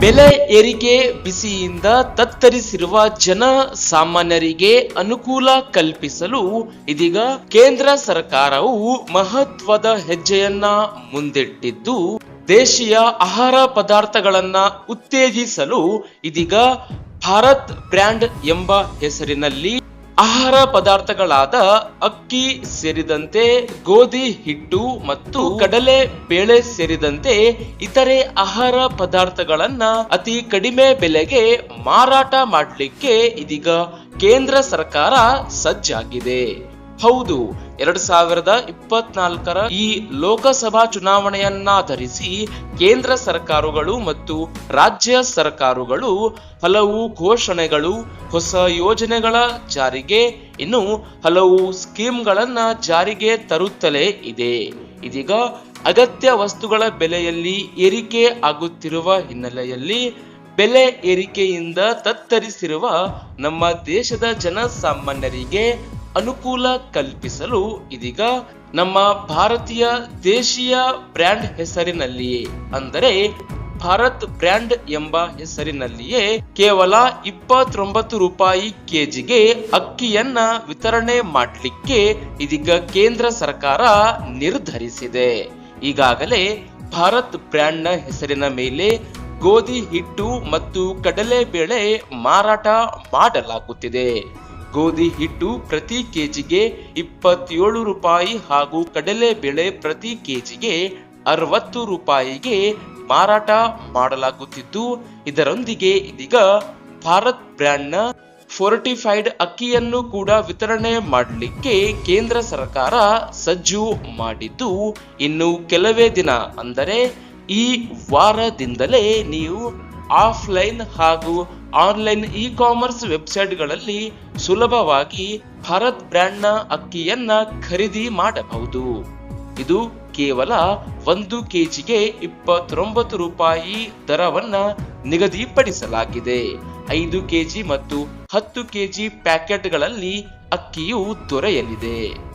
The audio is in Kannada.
ಬೆಲೆ ಏರಿಕೆ ಬಿಸಿಯಿಂದ ತತ್ತರಿಸಿರುವ ಜನ ಸಾಮಾನ್ಯರಿಗೆ ಅನುಕೂಲ ಕಲ್ಪಿಸಲು ಇದೀಗ ಕೇಂದ್ರ ಸರ್ಕಾರವು ಮಹತ್ವದ ಹೆಜ್ಜೆಯನ್ನ ಮುಂದಿಟ್ಟಿದ್ದು, ದೇಶೀಯ ಆಹಾರ ಪದಾರ್ಥಗಳನ್ನ ಉತ್ತೇಜಿಸಲು ಇದೀಗ ಭಾರತ್ ಬ್ರ್ಯಾಂಡ್ ಎಂಬ ಹೆಸರಿನಲ್ಲಿ ಆಹಾರ ಪದಾರ್ಥಗಳಾದ ಅಕ್ಕಿ ಸೇರಿದಂತೆ ಗೋಧಿ, ಹಿಟ್ಟು ಮತ್ತು ಕಡಲೆ ಬೇಳೆ ಸೇರಿದಂತೆ ಇತರೆ ಆಹಾರ ಪದಾರ್ಥಗಳನ್ನ ಅತಿ ಕಡಿಮೆ ಬೆಲೆಗೆ ಮಾರಾಟ ಮಾಡಲಿಕ್ಕೆ ಇದೀಗ ಕೇಂದ್ರ ಸರ್ಕಾರ ಸಜ್ಜಾಗಿದೆ. ಹೌದು, ಎರಡ್ ಸಾವಿರದ ಇಪ್ಪತ್ನಾಲ್ಕರ ಈ ಲೋಕಸಭಾ ಚುನಾವಣೆಯನ್ನಾಧರಿಸಿ ಕೇಂದ್ರ ಸರ್ಕಾರಗಳು ಮತ್ತು ರಾಜ್ಯ ಸರ್ಕಾರಗಳು ಹಲವು ಘೋಷಣೆಗಳು, ಹೊಸ ಯೋಜನೆಗಳ ಜಾರಿಗೆ, ಇನ್ನು ಹಲವು ಸ್ಕೀಮ್ಗಳನ್ನ ಜಾರಿಗೆ ತರುತ್ತಲೇ ಇದೆ. ಇದೀಗ ಅಗತ್ಯ ವಸ್ತುಗಳ ಬೆಲೆಯಲ್ಲಿ ಏರಿಕೆ ಆಗುತ್ತಿರುವ ಹಿನ್ನೆಲೆಯಲ್ಲಿ ಬೆಲೆ ಏರಿಕೆಯಿಂದ ತತ್ತರಿಸಿರುವ ನಮ್ಮ ದೇಶದ ಜನಸಾಮಾನ್ಯರಿಗೆ ಅನುಕೂಲ ಕಲ್ಪಿಸಲು ಇದೀಗ ನಮ್ಮ ಭಾರತೀಯ ದೇಶೀಯ ಬ್ರ್ಯಾಂಡ್ ಹೆಸರಿನಲ್ಲಿಯೇ, ಅಂದರೆ ಭಾರತ್ ಬ್ರ್ಯಾಂಡ್ ಎಂಬ ಹೆಸರಿನಲ್ಲಿಯೇ ಕೇವಲ ಇಪ್ಪತ್ತೊಂಬತ್ತು ರೂಪಾಯಿ ಕೆಜಿಗೆ ಅಕ್ಕಿಯನ್ನ ವಿತರಣೆ ಮಾಡಲಿಕ್ಕೆ ಇದೀಗ ಕೇಂದ್ರ ಸರ್ಕಾರ ನಿರ್ಧರಿಸಿದೆ. ಈಗಾಗಲೇ ಭಾರತ್ ಬ್ರ್ಯಾಂಡ್ನ ಹೆಸರಿನ ಮೇಲೆ ಗೋಧಿ ಹಿಟ್ಟು ಮತ್ತು ಕಡಲೆಬೇಳೆ ಮಾರಾಟ ಮಾಡಲಾಗುತ್ತಿದೆ. ಗೋಧಿ ಹಿಟ್ಟು ಪ್ರತಿ ಕೆಜಿಗೆ ಇಪ್ಪತ್ತೇಳು ರೂಪಾಯಿ ಹಾಗೂ ಕಡಲೆ ಬೆಳೆ ಪ್ರತಿ ಕೆಜಿಗೆ ಅರವತ್ತು ರೂಪಾಯಿಗೆ ಮಾರಾಟ ಮಾಡಲಾಗುತ್ತಿದ್ದು, ಇದರೊಂದಿಗೆ ಇದೀಗ ಭಾರತ್ ಬ್ರ್ಯಾಂಡ್ನ ಫೋರ್ಟಿಫೈಡ್ ಅಕ್ಕಿಯನ್ನು ಕೂಡ ವಿತರಣೆ ಮಾಡಲಿಕ್ಕೆ ಕೇಂದ್ರ ಸರ್ಕಾರ ಸಜ್ಜು ಮಾಡಿದ್ದು, ಇನ್ನು ಕೆಲವೇ ದಿನ ಅಂದರೆ ಈ ವಾರದಿಂದಲೇ ನೀವು ಆಫ್ಲೈನ್ ಹಾಗೂ ಆನ್ಲೈನ್ ಇ ಕಾಮರ್ಸ್ ವೆಬ್ಸೈಟ್ಗಳಲ್ಲಿ ಸುಲಭವಾಗಿ ಭಾರತ್ ಬ್ರ್ಯಾಂಡ್ನ ಅಕ್ಕಿಯನ್ನ ಖರೀದಿ ಮಾಡಬಹುದು. ಇದು ಕೇವಲ ಒಂದು ಕೆಜಿಗೆ ಇಪ್ಪತ್ತೊಂಬತ್ತು ರೂಪಾಯಿ ದರವನ್ನ ನಿಗದಿಪಡಿಸಲಾಗಿದೆ. ಐದು ಕೆಜಿ ಮತ್ತು ಹತ್ತು ಕೆಜಿ ಪ್ಯಾಕೆಟ್ಗಳಲ್ಲಿ ಅಕ್ಕಿಯು ದೊರೆಯಲಿದೆ.